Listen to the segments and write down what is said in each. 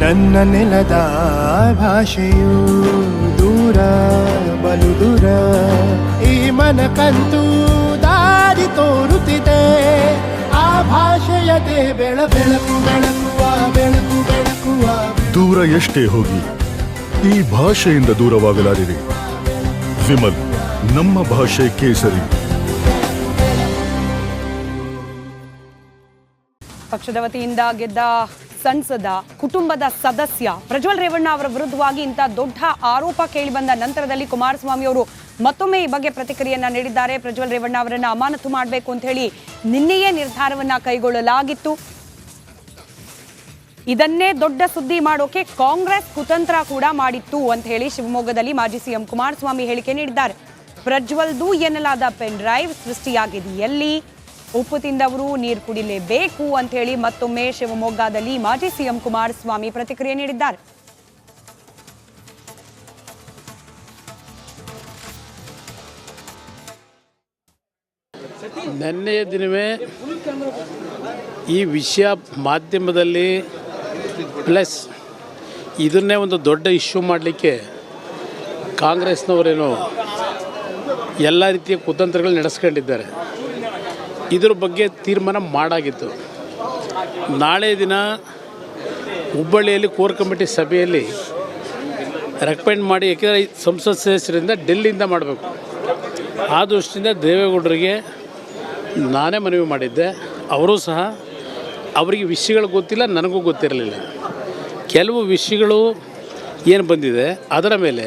ನನ್ನ ನೆಲದ ಭಾಷೆಯು ದೂರ ಬಲು ದೂರ. ಈ ಮನಕಂತೂ ದಾರಿ ತೋರುತ್ತಿದೆ. ಆ ಭಾಷೆಯದೇ ಬೆಳ ಬೆಳಕು ಬೆಳಕುವ ಬೆಳಕು ಬೆಳಕುವ. ದೂರ ಎಷ್ಟೇ ಹೋಗಿ ಈ ಭಾಷೆಯಿಂದ ದೂರವಾಗಲಾರಿರಿ. ವಿಮಲ್ ನಮ್ಮ ಭಾಷೆ ಕೇಸರಿ. ಪಕ್ಷದ ವತಿಯಿಂದ ಗೆದ್ದ ಸಂಸದ ಕುಟುಂಬದ ಸದಸ್ಯ ಪ್ರಜ್ವಲ್ ರೇವಣ್ಣ ಅವರ ವಿರುದ್ಧವಾಗಿ ಇಂಥ ದೊಡ್ಡ ಆರೋಪ ಕೇಳಿಬಂದ ನಂತರದಲ್ಲಿ ಕುಮಾರಸ್ವಾಮಿ ಅವರು ಮತ್ತೊಮ್ಮೆ ಈ ಬಗ್ಗೆ ಪ್ರತಿಕ್ರಿಯೆಯನ್ನ ನೀಡಿದ್ದಾರೆ. ಪ್ರಜ್ವಲ್ ರೇವಣ್ಣ ಅವರನ್ನ ಅಮಾನತು ಮಾಡಬೇಕು ಅಂತ ಹೇಳಿ ನಿನ್ನೆಯೇ ನಿರ್ಧಾರವನ್ನ ಕೈಗೊಳ್ಳಲಾಗಿತ್ತು. ಇದನ್ನೇ ದೊಡ್ಡ ಸುದ್ದಿ ಮಾಡೋಕೆ ಕಾಂಗ್ರೆಸ್ ಕುತಂತ್ರ ಕೂಡ ಮಾಡಿತ್ತು ಅಂತ ಹೇಳಿ ಶಿವಮೊಗ್ಗದಲ್ಲಿ ಮಾಜಿ ಸಿಎಂ ಕುಮಾರಸ್ವಾಮಿ ಹೇಳಿಕೆ ನೀಡಿದ್ದಾರೆ. ಪ್ರಜ್ವಲ್ದು ಎನ್ನಲಾದ ಪೆನ್ ಡ್ರೈವ್ ಸೃಷ್ಟಿಯಾಗಿದೆ ಎಲ್ಲಿ ಉಪ್ಪು ತಿಂದವರು ನೀರು ಕುಡಿಲೇಬೇಕು ಅಂತ ಹೇಳಿ ಮತ್ತೊಮ್ಮೆ ಶಿವಮೊಗ್ಗದಲ್ಲಿ ಮಾಜಿ ಸಿಎಂ ಕುಮಾರಸ್ವಾಮಿ ಪ್ರತಿಕ್ರಿಯೆ ನೀಡಿದ್ದಾರೆ. ನಿನ್ನೆಯ ದಿನವೇ ಈ ವಿಷಯ ಮಾಧ್ಯಮದಲ್ಲಿ ಪ್ಲಸ್ ಇದನ್ನೇ ಒಂದು ದೊಡ್ಡ ಇಶ್ಯೂ ಮಾಡಲಿಕ್ಕೆ ಕಾಂಗ್ರೆಸ್ನವರೇನು ಎಲ್ಲ ರೀತಿಯ ಕುತಂತ್ರಗಳು ನಡೆಸ್ಕೊಂಡಿದ್ದಾರೆ. ಇದ್ರ ಬಗ್ಗೆ ತೀರ್ಮಾನ ಮಾಡಾಗಿತ್ತು. ನಾಳೆ ದಿನ ಹುಬ್ಬಳ್ಳಿಯಲ್ಲಿ ಕೋರ್ ಕಮಿಟಿ ಸಭೆಯಲ್ಲಿ ರೆಕಮೆಂಡ್ ಮಾಡಿ ಏಕೆಂದರೆ ಸಂಸತ್ ಸದಸ್ಯರಿಂದ ಡೆಲ್ಲಿಯಿಂದ ಮಾಡಬೇಕು. ಆ ದೃಷ್ಟಿಯಿಂದ ದೇವೇಗೌಡರಿಗೆ ನಾನೇ ಮನವಿ ಮಾಡಿದ್ದೆ. ಅವರು ಸಹ ಅವರಿಗೆ ವಿಷಯಗಳು ಗೊತ್ತಿಲ್ಲ, ನನಗೂ ಗೊತ್ತಿರಲಿಲ್ಲ. ಕೆಲವು ವಿಷಯಗಳು ಏನು ಬಂದಿದೆ, ಅದರ ಮೇಲೆ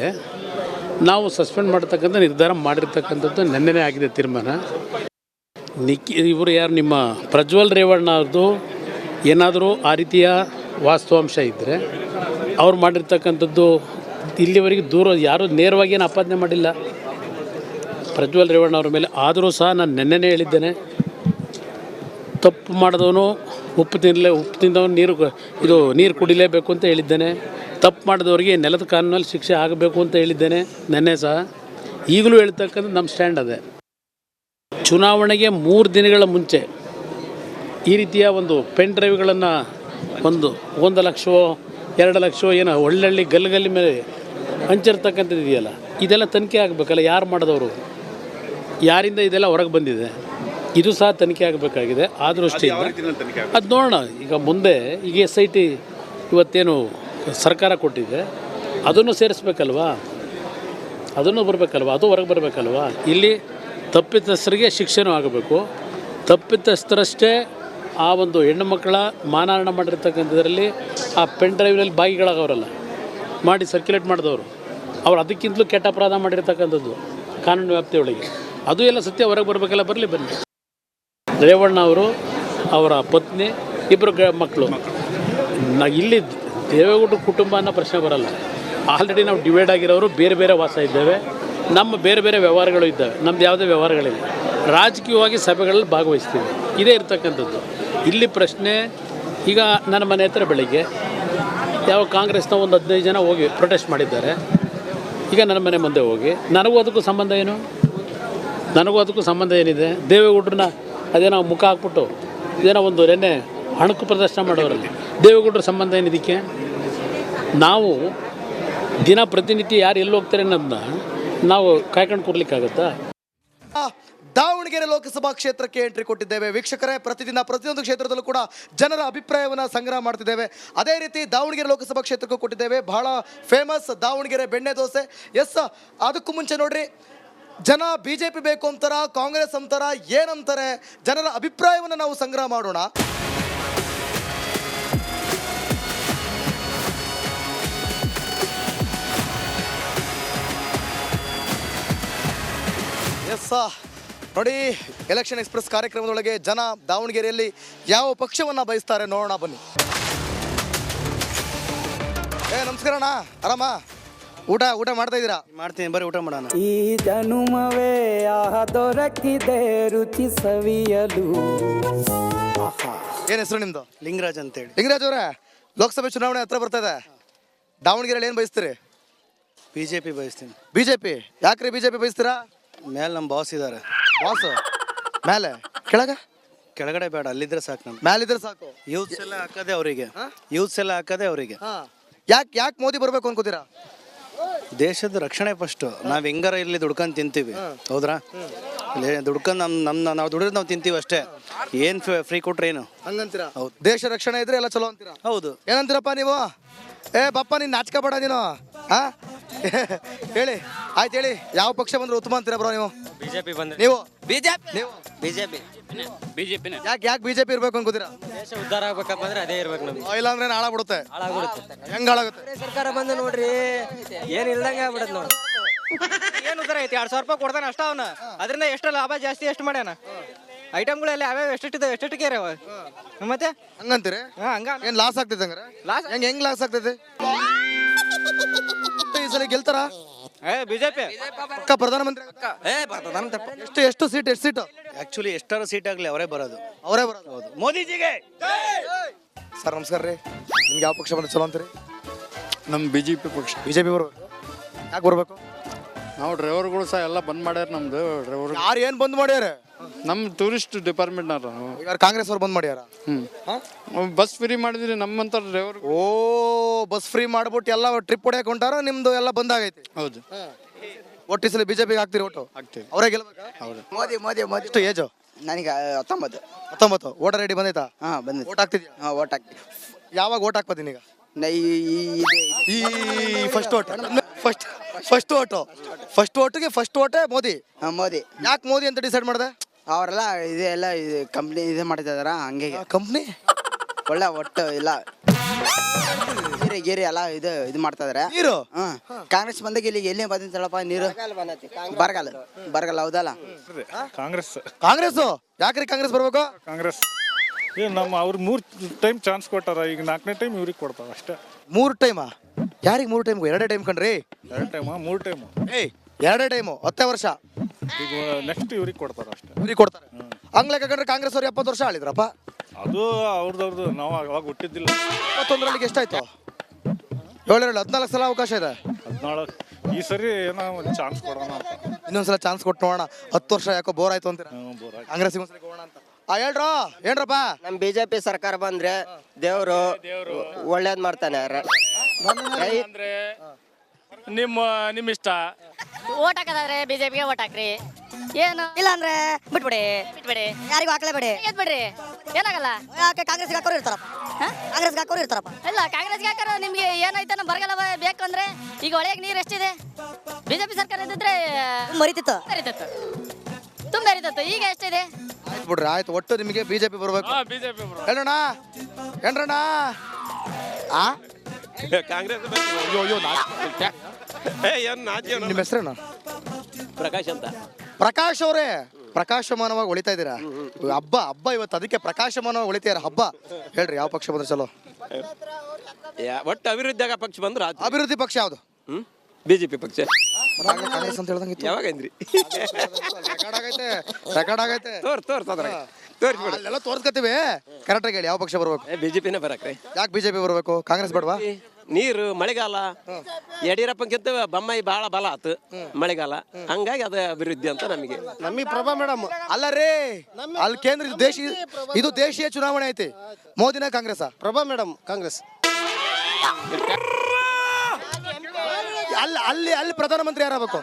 ನಾವು ಸಸ್ಪೆಂಡ್ ಮಾಡ್ತಕ್ಕಂಥ ನಿರ್ಧಾರ ಮಾಡಿರ್ತಕ್ಕಂಥದ್ದು ನೆನ್ನೆನೇ ಆಗಿದೆ ತೀರ್ಮಾನ. ನಿಕ್ಕಿ ಇವರು ಯಾರು ನಿಮ್ಮ ಪ್ರಜ್ವಲ್ ರೇವಣ್ಣ ಅವ್ರದ್ದು ಏನಾದರೂ ಆ ರೀತಿಯ ವಾಸ್ತವಾಂಶ ಇದ್ದರೆ ಅವ್ರು ಮಾಡಿರ್ತಕ್ಕಂಥದ್ದು ಇಲ್ಲಿವರೆಗೆ ದೂರ ಯಾರೂ ನೇರವಾಗಿ ಏನು ಆಪಾದನೆ ಮಾಡಿಲ್ಲ. ಪ್ರಜ್ವಲ್ ರೇವಣ್ಣ ಅವ್ರ ಮೇಲೆ ಆದರೂ ಸಹ ನಾನು ನೆನ್ನೆನೇ ಹೇಳಿದ್ದೇನೆ. ತಪ್ಪು ಮಾಡಿದವನು ಉಪ್ಪು ತಿನ್ನಲೇ ಉಪ್ಪು ತಿಂದವನು ನೀರು ಇದು ನೀರು ಕುಡಿಲೇಬೇಕು ಅಂತ ಹೇಳಿದ್ದೇನೆ. ತಪ್ಪು ಮಾಡಿದವರಿಗೆ ನೆಲದ ಕಾನೂನಲ್ಲಿ ಶಿಕ್ಷೆ ಆಗಬೇಕು ಅಂತ ಹೇಳಿದ್ದೇನೆ ನೆನ್ನೆ ಸಹ. ಈಗಲೂ ಹೇಳ್ತಕ್ಕಂಥ ನಮ್ಮ ಸ್ಟ್ಯಾಂಡ್ ಅದೇ. ಚುನಾವಣೆಗೆ ಮೂರು ದಿನಗಳ ಮುಂಚೆ ಈ ರೀತಿಯ ಒಂದು ಪೆನ್ ಡ್ರೈವ್ಗಳನ್ನು ಒಂದು ಒಂದು ಲಕ್ಷವೋ ಎರಡು ಲಕ್ಷವೋ ಏನೋ ಒಳ್ಳೊಳ್ಳೆ ಗಲ್ಲಿ ಮೇಲೆ ಹಂಚಿರ್ತಕ್ಕಂಥದ್ದು ಇದೆಯಲ್ಲ ಇದೆಲ್ಲ ತನಿಖೆ ಆಗಬೇಕಲ್ಲ ಯಾರು ಮಾಡಿದವರು? ಯಾರಿಂದ ಇದೆಲ್ಲ ಹೊರಗೆ ಬಂದಿದೆ? ಇದು ಸಹ ತನಿಖೆ ಆಗಬೇಕಾಗಿದೆ ಆ ದೃಷ್ಟಿಯಿಂದ. ಅದು ನೋಡೋಣ ಈಗ ಮುಂದೆ ಈಗ ಎಸ್ ಐ ಟಿ ಇವತ್ತೇನು ಸರ್ಕಾರ ಕೊಟ್ಟಿದೆ ಅದನ್ನು ಸೇರಿಸ್ಬೇಕಲ್ವಾ? ಅದನ್ನು ಬರಬೇಕಲ್ವ? ಅದು ಹೊರಗೆ ಬರಬೇಕಲ್ವಾ? ಇಲ್ಲಿ ತಪ್ಪಿತಸ್ಥರಿಗೆ ಶಿಕ್ಷೆನೂ ಆಗಬೇಕು. ತಪ್ಪಿತಸ್ಥರಷ್ಟೇ ಆ ಒಂದು ಹೆಣ್ಣು ಮಕ್ಕಳ ಮಾನಹರಣ ಮಾಡಿರ್ತಕ್ಕಂಥದ್ರಲ್ಲಿ ಆ ಪೆನ್ ಡ್ರೈವ್ನಲ್ಲಿ ಭಾಗಿಗಳಾಗವರಲ್ಲ ಮಾಡಿ ಸರ್ಕ್ಯುಲೇಟ್ ಮಾಡಿದವರು. ಅವ್ರು ಅದಕ್ಕಿಂತಲೂ ಕೆಟ್ಟ ಅಪರಾಧ ಮಾಡಿರ್ತಕ್ಕಂಥದ್ದು ಕಾನೂನು ವ್ಯಾಪ್ತಿಯೊಳಗೆ ಅದು ಎಲ್ಲ ಸತ್ಯ, ಹೊರಗೆ ಬರಬೇಕಲ್ಲ, ಬರಲಿ, ಬನ್ನಿ. ರೇವಣ್ಣ ಅವರು, ಅವರ ಪತ್ನಿ ಇಬ್ಬರು ಗ ಮಕ್ಕಳು ನಾ ಇಲ್ಲಿ ದೇವೇಗೌಡ ಕುಟುಂಬ ಅನ್ನೋ ಪ್ರಶ್ನೆ ಬರಲ್ಲ. ಆಲ್ರೆಡಿ ನಾವು ಡಿವೈಡ್ ಆಗಿರೋರು ಬೇರೆ ಬೇರೆ ವಾಸ ಇದ್ದೇವೆ. ನಮ್ಮ ಬೇರೆ ಬೇರೆ ವ್ಯವಹಾರಗಳು ಇದ್ದಾವೆ. ನಮ್ದು ಯಾವುದೇ ವ್ಯವಹಾರಗಳಿಲ್ಲ. ರಾಜಕೀಯವಾಗಿ ಸಭೆಗಳಲ್ಲಿ ಭಾಗವಹಿಸ್ತೀವಿ. ಇದೇ ಇರ್ತಕ್ಕಂಥದ್ದು. ಇಲ್ಲಿ ಪ್ರಶ್ನೆ, ಈಗ ನನ್ನ ಮನೆ ಹತ್ರ ಬೆಳಿಗ್ಗೆ ಯಾವ ಕಾಂಗ್ರೆಸ್ನ ಒಂದು ಹದಿನೈದು ಜನ ಹೋಗಿ ಪ್ರೊಟೆಸ್ಟ್ ಮಾಡಿದ್ದಾರೆ. ಈಗ ನನ್ನ ಮನೆ ಮುಂದೆ ಹೋಗಿ, ನನಗೂ ಅದಕ್ಕೂ ಸಂಬಂಧ ಏನು? ನನಗೂ ಅದಕ್ಕೂ ಸಂಬಂಧ ಏನಿದೆ? ದೇವೇಗೌಡ್ರನ್ನ ಅದೇನೋ ಮುಖ ಹಾಕ್ಬಿಟ್ಟು ಇದೇನೋ ಒಂದು ನೆನ್ನೆ ಹಣಕು ಪ್ರದರ್ಶನ ಮಾಡೋರಲ್ಲಿ, ದೇವೇಗೌಡ್ರ ಸಂಬಂಧ ಏನಿದಕ್ಕೆ? ನಾವು ದಿನ ಪ್ರತಿನಿತ್ಯ ಯಾರು ಎಲ್ಲಿ ಹೋಗ್ತಾರೆ ಅನ್ನೋದನ್ನ ನಾವು ಕಾಯ್ಕೊಂಡು ಕೂರ್ಲಿಕ್ಕಾಗತ್ತಾ? ದಾವಣಗೆರೆ ಲೋಕಸಭಾ ಕ್ಷೇತ್ರಕ್ಕೆ ಎಂಟ್ರಿ ಕೊಟ್ಟಿದ್ದೇವೆ. ವೀಕ್ಷಕರೇ, ಪ್ರತಿದಿನ ಪ್ರತಿಯೊಂದು ಕ್ಷೇತ್ರದಲ್ಲೂ ಕೂಡ ಜನರ ಅಭಿಪ್ರಾಯವನ್ನು ಸಂಗ್ರಹ ಮಾಡ್ತಿದ್ದೇವೆ. ಅದೇ ರೀತಿ ದಾವಣಗೆರೆ ಲೋಕಸಭಾ ಕ್ಷೇತ್ರಕ್ಕೂ ಕೊಟ್ಟಿದ್ದೇವೆ. ಬಹಳ ಫೇಮಸ್ ದಾವಣಗೆರೆ ಬೆಣ್ಣೆ ದೋಸೆ. ಎಸ್, ಅದಕ್ಕೂ ಮುಂಚೆ ನೋಡ್ರಿ, ಜನ ಬಿ ಜೆ ಪಿ ಬೇಕು ಅಂತಾರ, ಕಾಂಗ್ರೆಸ್ ಅಂತಾರ, ಏನಂತಾರೆ, ಜನರ ಅಭಿಪ್ರಾಯವನ್ನು ನಾವು ಸಂಗ್ರಹ ಮಾಡೋಣ. ಎಸ್ ನೋಡಿ ಎಲೆಕ್ಷನ್ ಎಕ್ಸ್ಪ್ರೆಸ್ ಕಾರ್ಯಕ್ರಮದೊಳಗೆ ಜನ ದಾವಣಗೆರೆಯಲ್ಲಿ ಯಾವ ಪಕ್ಷವನ್ನು ಬಯಸ್ತಾರೆ ನೋಡೋಣ ಬನ್ನಿ. ಏ ನಮಸ್ಕಾರ ಅಣ್ಣ ಆರಾಮ? ಊಟ ಊಟ ಮಾಡ್ತಾ ಇದ್ದೀರಾ? ಮಾಡ್ತೀನಿ ಬರೀ ಊಟ ಮಾಡೋಣ. ಈ ಜನುಮವೇ ಆಹ ದೊರಕಿದೆ ರುಚಿ ಸವಿಯಲು. ಏನು ಹೆಸರು ನಿಮ್ದು? ಲಿಂಗರಾಜ್ ಅಂತೇಳಿ. ಲಿಂಗರಾಜ್ ಅವರೇ ಲೋಕಸಭೆ ಚುನಾವಣೆ ಹತ್ರ ಬರ್ತಾ ಇದೆ ದಾವಣಗೆರೆಯಲ್ಲಿ ಏನು ಬಯಸ್ತೀರಿ? ಬಿ ಜೆ ಪಿ ಬಯಸ್ತೀನಿ. ಬಿಜೆಪಿ ಯಾಕ್ರಿ ಬಿಜೆಪಿ ಬಯಸ್ತೀರಾ? ಮೇಲೆ ನಮ್ಮ ಬಾಸ್ ಇದ್ದಾರೆ ಬಾಸ್ ಮೇಲೆ? ಕೆಳಗ? ಕೆಳಗಡೆ ಬೇಡ ಅಲ್ಲಿದ್ರೆ ಸಾಕು ನಮ್ಗೆ. ಮೇಲಿದ್ರೆ ಸಾಕು. ಯೂತ್ಸ್ ಎಲ್ಲ ಹಾಕೋದೇ ಅವರಿಗೆ. ಯೂತ್ಸ್ ಎಲ್ಲ ಹಾಕೋದೇ ಅವರಿಗೆ. ಯಾಕೆ ಯಾಕೆ ಮೋದಿ ಬರ್ಬೇಕು ಅನ್ಕೋತೀರಾ? ದೇಶದ ರಕ್ಷಣೆ ಫಸ್ಟ್ ನಾವ್ ಹೆಂಗಾರ ಇಲ್ಲಿ ದುಡ್ಕೊಂಡ್ ತಿಂತೀವಿ. ಹೌದ್ರಾ? ಇಲ್ಲಿ ದುಡ್ಕೊಂಡ್ ನಮ್ ನಮ್ ನಾವು ದುಡಿದ್ರೆ ನಾವು ತಿಂತೀವಿ ಅಷ್ಟೇ. ಏನ್ ಫ್ರೀ ಕೊಟ್ರೆ ಏನು? ಹಂಗಂತೀರಾ? ದೇಶ ರಕ್ಷಣೆ ಇದ್ರೆ ಎಲ್ಲ ಚಲೋ ಅಂತೀರಾ? ಹೌದು. ಏನಂತೀರಪ್ಪ ನೀವು? ಏ ಬಪ್ಪ ನೀನ್ ನಾಟಕ ಬೇಡ ನೀನು. ಹಾ ಹೇಳಿ. ಆಯ್ತು ಹೇಳಿ ಯಾವ ಪಕ್ಷ ಬಂದ್ರೆ ಉತ್ತಮ ಅಂತೀರಾ ಬ್ರೋ ನೀವು? ಬಿಜೆಪಿ ಬಂದ್ರೆ. ನೀವು? ಬಿಜೆಪಿ? ನೀವು? ಬಿಜೆಪಿ. ಬಿಜೆಪಿನೇ. ಯಾಕೆ ಯಾಕೆ ಬಿಜೆಪಿ ಇರ್ಬೇಕು ಅನ್ಕೋತೀರಾ? ದೇಶ ಉದ್ಧಾರ ಆಗ್ಬೇಕಪ್ಪ ಅಂದ್ರೆ ಅದೇ ಇರ್ಬೇಕು ನಮ್ಗೆ. ಇಲ್ಲ ಅಂದ್ರೆ ಹಾಳಾಗ್ಬಿಡುತ್ತೆ. ಹಾಳಾಗ್ಬಿಡುತ್ತೆ. ಹೆಂಗ್ ಹಾಳಾಗುತ್ತೆ? ಸರ್ಕಾರ ಬಂದು ನೋಡ್ರಿ ಏನ್ ಇಲ್ದಂಗೆ ಆಗ್ಬಿಡುತ್ತೆ ನೋಡಿ ಏನು ಉದ್ದಾರ ಐತಿ? ಎರಡ್ ಸಾವಿರ ರೂಪಾಯಿ ಕೊಡ್ತಾನೆ ಅಷ್ಟ ಅವನ. ಅದರಿಂದ ಎಷ್ಟು ಲಾಭ ಜಾಸ್ತಿ ಎಷ್ಟು ಮಾಡ್ಯಾನ? ಐಟಮ್ಗಳೆಲ್ಲ ಯಾವ್ಯಾವ ಎಷ್ಟೆಷ್ಟಿದೆ ಎಷ್ಟೆಷ್ಟಿಗೆ ಅವ ಮತ್ತೆ? ಹಂಗಂತೀರಿ? ಹಾ ಹಂಗ. ಏನ್ ಲಾಸ್ ಆಗ್ತೈತೆ ಹಂಗಾರೆ? ಲಾಸ್ ಹೆಂಗ್ ಹೆಂಗ್ ಲಾಸ್ ಆಗ್ತೈತೆ? ಈ ಸಲ ಗೆಲ್ತಾರ? ಏ ಬಿಜೆಪಿ. ಪಕ್ಕ ಪ್ರಧಾನಮಂತ್ರಿ ಆಗುತ್ತಾ? ಏ ಬರ್ತದ ಎಷ್ಟು ಎಷ್ಟು ಸೀಟ್ ಎಷ್ಟು ಸೀಟು? ಆಕ್ಚುಲಿ ಎಷ್ಟಾರ ಸೀಟ್ ಆಗಲಿ ಅವರೇ ಬರೋದು. ಅವರೇ ಬರೋದು. ಹೌದು. ಮೋದಿಜಿಗೆ. ಸರ್ ನಮಸ್ಕಾರ ರೀ. ನಿಮ್ಗೆ ಯಾವ ಪಕ್ಷ ಬಂದ್ರೆ ಚಲೋ ಅಂತೀರಿ ನಮ್ಮ ಬಿ ಜೆ ಪಿ ಪಕ್ಷ. ಬಿಜೆಪಿ ಬರ್ಬೇಕು ಯಾಕೆ ಬರ್ಬೇಕು? ನಾವು ಡ್ರೈವರ್ಗಳು ಸಹ ಎಲ್ಲ ಬಂದ್ ಮಾಡ್ಯಾರ ನಮ್ದು. ಡ್ರೈವರ್ ಯಾರು ಏನು ಬಂದ್ ಮಾಡ್ಯಾರ? ನಮ್ಮ ಟೂರಿಸ್ಟ್ ಡಿಪಾರ್ಟ್ಮೆಂಟ್ನವ್ರು ಯಾರು ಕಾಂಗ್ರೆಸ್ ಅವ್ರು ಬಂದ್ ಮಾಡ್ಯಾರ? ಹ್ಞೂ ಬಸ್ ಫ್ರೀ ಮಾಡಿದ್ರಿ ನಮ್ಮಂತ ಡ್ರೈವರ್ ಓ ಬಸ್ ಫ್ರೀ ಮಾಡ್ಬಿಟ್ಟು ಎಲ್ಲ ಟ್ರಿಪ್ ಹೊಡ್ಯಾಕ ಹೊಂಟಾರ ನಿಮ್ದು ಎಲ್ಲ ಬಂದಾಗೈತಿ ಆಗೈತಿ. ಹೌದು. ಒಟ್ಟು ಈ ಸಲ ಬಿಜೆಪಿಗೆ ಹಾಕ್ತಿರಿ ಒಟ್ಟು? ಆಗ್ತೀವಿ ಅವರೇ ಗೆಲ್ಬೇಕಾ? ಹೌದು. ಮೋದಿ ಮೋದಿ ಮೋದಿ. ಎಷ್ಟು ಏಜು ನನಗೆ ಹತ್ತೊಂಬತ್ತು. ಹತ್ತೊಂಬತ್ತು? ಓಟರ್ ರೆಡಿ ಬಂದೈತಾ? ಹಾಂ ಬಂದಿದೆ. ಓಟ್ ಹಾಕ್ತಿದ್ಯಾ? ಹಾಂ ಓಟ್ ಹಾಕಿ ಯಾವಾಗ ಓಟ್ ಹಾಕ್ಬೋದಿನ ಈಗ? ಈ ಈ first vote first first vote first ಓಟಿಗೆ first ಓಟೇ ಮೋದಿ. ಹಾಂ ಮೋದಿ. ಯಾಕೆ ಮೋದಿ ಅಂತ ಡಿಸೈಡ್ ಮಾಡಿದೆ? ಅವರೆಲ್ಲ ಇದೆಲ್ಲ ಇದು ಕಂಪ್ನಿ ಇದು ಮಾಡ್ತಿದಾರ ಹಂಗೆ ಕಂಪ್ನಿ ಒಳ್ಳೆ ಒಟ್ಟು ಇಲ್ಲ. ಗೀರಿ ಗೀರಿ ಎಲ್ಲ ಇದು ಇದು ಮಾಡ್ತಾ ಇದಾರೆ. ನೀರು? ಹ್ಮ್. ಕಾಂಗ್ರೆಸ್ ಬಂದಾಗ ಇಲ್ಲಿ ಎಲ್ಲಿ ಬಂದಿತ್ತಲ್ಲಪ್ಪ ನೀರು? ಬರಗಾಲ ಬರಗಾಲ. ಹೌದಲ್ಲ? ಕಾಂಗ್ರೆಸ್. ಕಾಂಗ್ರೆಸ್ ಯಾಕ್ರಿ ಕಾಂಗ್ರೆಸ್ ಬರ್ಬೇಕು? ಕಾಂಗ್ರೆಸ್. ಏ ನಮ್ಮ ಅವ್ರು ಮೂರು ಟೈಮ್ ಚಾನ್ಸ್ ಕೊಟ್ಟಾರ. ಈಗ ನಾಲ್ಕನೇ ಟೈಮ್ ಇವ್ರಿಗೆ ಕೊಡ್ತಾರ ಅಷ್ಟೇ. ಮೂರು ಟೈಮಾ? ಯಾರಿಗೆ ಮೂರು ಟೈಮ್ ಎರಡೇ ಟೈಮ್ ಕಣ್ರಿ. ಎರಡು ಟೈಮ್? ಮೂರು ಟೈಮು. ಏಯ್ ಎರಡೇ ಟೈಮು. ಹತ್ತೇ ವರ್ಷ. ಈಗ ನೆಕ್ಸ್ಟ್ ಇವ್ರಿಗೆ ಕೊಡ್ತಾರ ಅಷ್ಟೇ. ಕೊಡ್ತಾರೆ. ಹಂಗ್ ಕಾಂಗ್ರೆಸ್ ಅವ್ರು ಎಪ್ಪತ್ತು ವರ್ಷ ಆಳಿದ್ರಪ್ಪ? ಅದು ಅವ್ರದ್ದು ನಾವು ಅವಾಗ ಹುಟ್ಟಿದ್ದಿಲ್ಲ. ಇಪ್ಪತ್ತೊಂದರಲ್ಲಿ ಎಷ್ಟಾಯ್ತು? ಹೇಳಿ ಹದಿನಾಲ್ಕು ಸಲ ಅವಕಾಶ ಇದೆ? ಹದಿನಾಲ್ಕು ಈ ಸರಿ ಏನೋ ಒಂದು ಚಾನ್ಸ್ ಕೊಡೋಣ ಅಂತ. ಇನ್ನೊಂದ್ಸಲ ಚಾನ್ಸ್ ಕೊಟ್ಟು ನೋಡೋಣ. ಹತ್ತು ವರ್ಷ ಯಾಕೋ ಬೋರ್ ಆಯ್ತು ಅಂತೀರ? ಹ್ಮ್, ಬೋರ್. ಕಾಂಗ್ರೆಸ್ ಒಂದ್ಸಲ ಹೋಗೋಣ ಅಂತ. ಆ ಹೇಳ್ರೋ? ಏನ್ರಪ್ಪ? ನಮ್ ಬಿಜೆಪಿ ಸರ್ಕಾರ ಬಂದ್ರೆ ದೇವ್ರು ಒಳ್ಳೇದ್ ಮಾಡ್ತಾನೆ ಅಂದ್ರೆ ನಿಮ್ಮ ನಿಮ್ಮ ಇಷ್ಟ ಓಟ್ ಹಾಕೋದಾದ್ರೆ ಬಿಜೆಪಿಗೆ ಓಟ್ ಹಾಕ್ರಿ. ಏನು? ಇಲ್ಲ ಅಂದ್ರೆ ಬಿಟ್ಬಿಡಿ. ಬಿಟ್ಬಿಡಿ. ಯಾರಿಗೂ ಹಾಕ್ಲೇಬೇಡಿ. ಬಿಡ್ರಿ ಏನಾಗಲ್ಲ? ಯಾಕೆ ಕಾಂಗ್ರೆಸ್ಗೆ ಹಾಕೋರು ಇರ್ತಾರಪ್ಪ. ಕಾಂಗ್ರೆಸ್ಗೆ ಹಾಕೋರು ಇರ್ತಾರಪ್ಪ. ಇಲ್ಲ ಕಾಂಗ್ರೆಸ್ಗೆ ಹಾಕೋರು ನಿಮ್ಗೆ ಏನಾಯ್ತು ನಮ್ಮ ಬರಗಾಲ ಬ- ಬೇಕು ಅಂದ್ರೆ. ಈಗ ಒಳಗೆ ನೀರು ಎಷ್ಟಿದೆ? ಬಿಜೆಪಿ ಸರ್ಕಾರ ಇದ್ದಿದ್ರೆ ಮರಿತಿತ್ತು ಮರಿತಿತ್ತು ತುಂಬ ಮರಿತಿತ್ತು ಈಗ ಎಷ್ಟಿದೆ? ಆಯ್ತು ಬಿಡ್ರಿ ಆಯ್ತು. ಒಟ್ಟು ನಿಮಗೆ ಬಿಜೆಪಿ ಬರ್ಬೇಕು. ಬಿಜೆಪಿ ಹೇಳೋಣ ಏನ್ರಣ್ಣ ಆ? ಕಾಂಗ್ರೆಸ್ ಅಯ್ಯೋ ಅಯ್ಯೋ ನಿಮ್ಮ ಹೆಸರೇನು? ಪ್ರಕಾಶ್ ಅಂತ. ಪ್ರಕಾಶ್ ಅವರೇ ಪ್ರಕಾಶಮಾನವಾಗಿ ಉಳಿತಾ ಇದ್ದೀರಾ ಹಬ್ಬ ಹಬ್ಬ ಇವತ್ತು ಅದಕ್ಕೆ ಪ್ರಕಾಶಮಾನವಾಗಿ ಉಳಿತೀರ ಹಬ್ಬ? ಹೇಳ್ರಿ ಯಾವ ಪಕ್ಷ ಬಂದ್ರೆ ಚಲೋ? ಒಟ್ಟು ಅಭಿವೃದ್ಧಿ ಆಗ ಪಕ್ಷ ಬಂದ್ರ ಅಭಿವೃದ್ಧಿ ಪಕ್ಷ ಯಾವುದು? ಹ್ಮ್? ಬಿಜೆಪಿ ಪಕ್ಷ. ಮೊದ್ಲಾಗ್ಲೇ ಕಾಂಗ್ರೆಸ್ ಅಂತ ಹೇಳ್ದಂಗಿತ್ತು ಯಾವಾಗಂದ್ರಿ ರೆಕಾರ್ಡ್ ಆಗೈತೆ ರೆಕಾರ್ಡ್ ಆಗೈತೆ. ತೋರ್ ತೋರ್ಸ್ ಅದ್ರ ತೋರಿಸ್ಬಿಡು ಅಲ್ಲೆಲ್ಲ ತೋರ್ಸ್ಕೊತೀವಿ. ಕರೆಕ್ಟಾಗಿ ಹೇಳಿ ಯಾವ ಪಕ್ಷ ಬರ್ಬೇಕು? ಬಿಜೆಪಿನೇ ಬರಕ್ರಿ ಯಾಕೆ ಬಿಜೆಪಿ ಬರ್ಬೇಕು? ಕಾಂಗ್ರೆಸ್ ಬೇಡವಾ? ನೀರು ಮಳೆಗಾಲ. ಯಡಿಯೂರಪ್ಪಂಕಿಂತ ಬೊಮ್ಮಾಯಿ ಬಹಳ ಬಲ ಆತು ಮಳೆಗಾಲ. ಹಂಗಾಗಿ ಅದು ಅಭಿವೃದ್ಧಿ ಅಂತ ನಮಗೆ. ನಮಗೆ ಪ್ರಭಾ ಮೇಡಮ್ ಅಲ್ಲ ರೀ ಅಲ್ಲಿ ಕೇಂದ್ರ ಇದು ದೇಶಿ ಇದು ದೇಶೀಯ ಚುನಾವಣೆ ಐತಿ. ಮೋದಿನ ಕಾಂಗ್ರೆಸ್ ಪ್ರಭಾ ಮೇಡಮ್ ಕಾಂಗ್ರೆಸ್. ಅಲ್ಲಿ ಅಲ್ಲಿ ಅಲ್ಲಿ ಪ್ರಧಾನಮಂತ್ರಿ ಯಾರಾಗಬೇಕು?